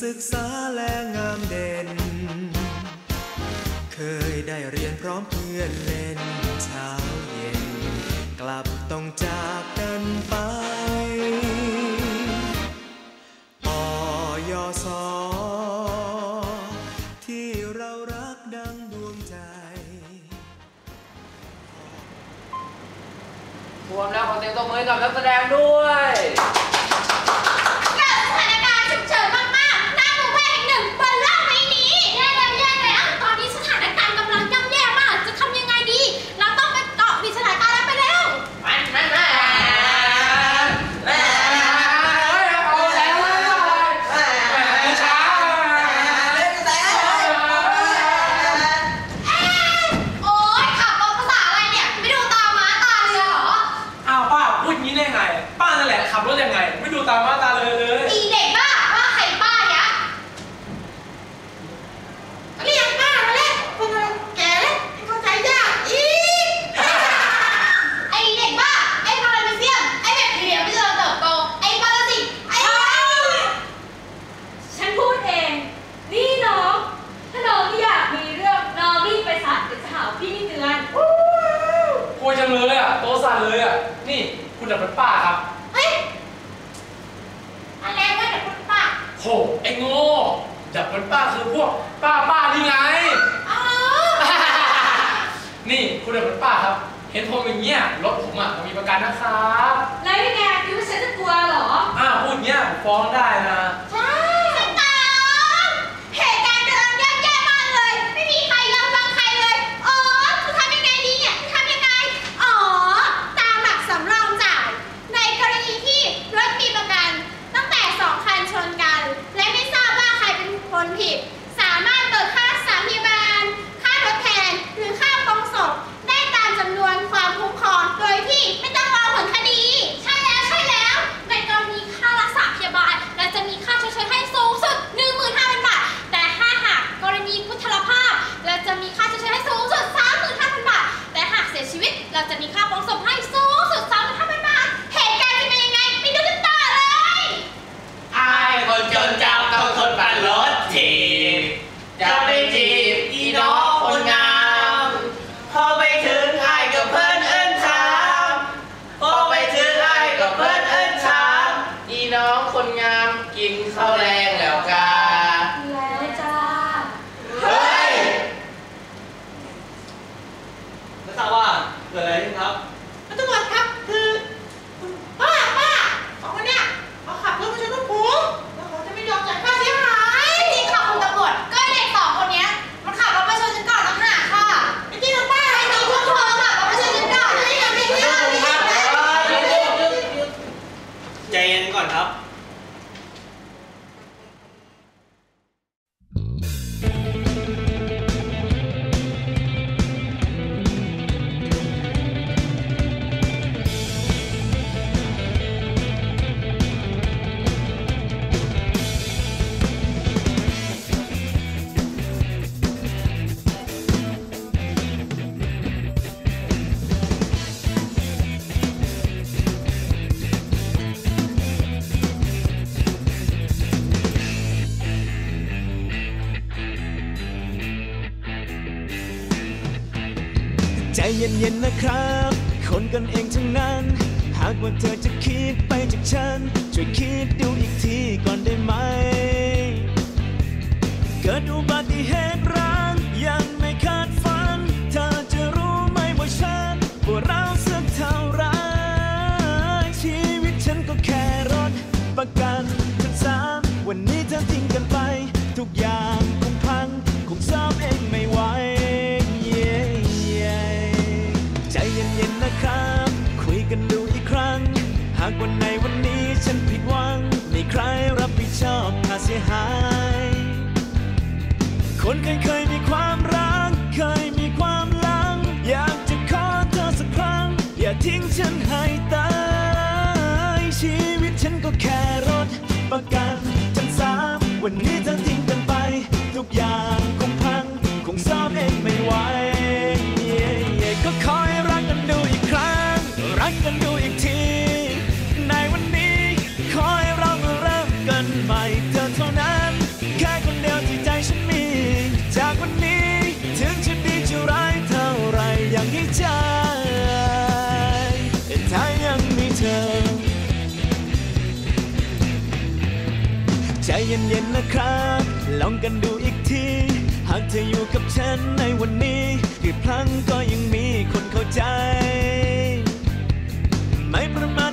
ศึกษาและงามเด่น เคยได้เรียนพร้อมเพื่อนเล่นเช้าเย็น กลับต้องจากกันไปออยอสที่เรารักดังดวงใจรวมแล้วขอเต็มงตบมือกับนักแสดงด้วย ยังไง ป้านั่นแหละขับรถยังไง ไม่ดูตามมาตาเลยเลย นผมอย่างเงี้ยรถผมอ่มันมีประกันนะคะ แล้วยังไงคิดว่าฉันจะกลัวเหรอ อ้าวพูดเงี้ยผมฟ้องได้นะ เย็นๆนะครับ คนกันเองทั้งนั้น หากว่าเธอจะคิดไปจากฉัน ช่วยคิดดูอีกทีก่อนได้ไหม เกิดอุบัติเหตุ คนเคยเคยมีความรัก เคยมีความหลัง อยากจะขอเธอสักครั้ง อย่าทิ้งฉันให้ตาย ชีวิตฉันก็แค่รถประกัน เธอ ใจเย็นๆนะครับ ลองกันดูอีกที หากเธออยู่กับฉันในวันนี้กี่พลังก็ยังมีคนเข้าใจ ไม่ประมาท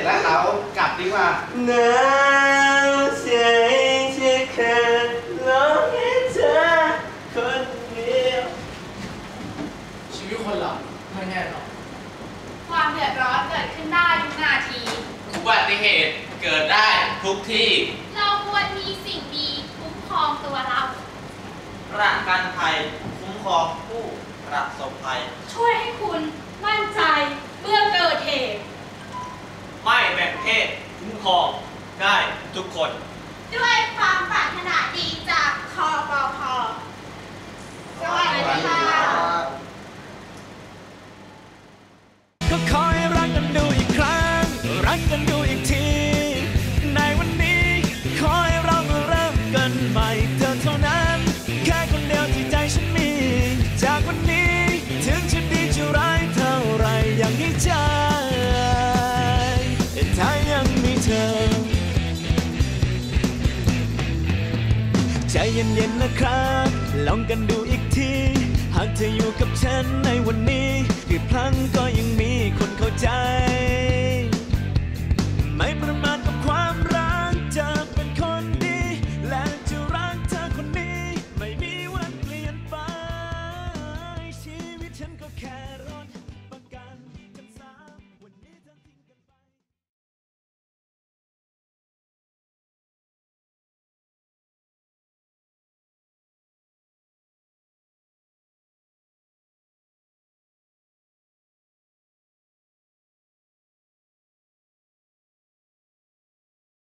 จแล้วเรากลับดีกว่าน้ำใจจะขาดร้องให้เธอคนเดียวชีวิตคนเราไม่แน่หรอกความเดือดร้อนเกิดขึ้นได้ทุกนาที อุบัติเหตุเกิดได้ทุกที่ เราควรมีสิ่งดีคุ้มครองตัวเราประกันภัยคุ้มครองผู้ประสบภัย ช่วยให้คุณมั่นใจเมื่อเกิดเหตุ ไม่แบ่งเพศคุ้มครองได้ทุกคน ด้วยความปรารถนาดีจากคอปพสวัสดีค่ะก็ขอให้รักกันดูอีกครั้ง รักกันดู เย็นๆนะครับ ลองกันดูอีกที หากเธออยู่กับฉันในวันนี้กี่ครั้งก็ยังมีคนเข้าใจ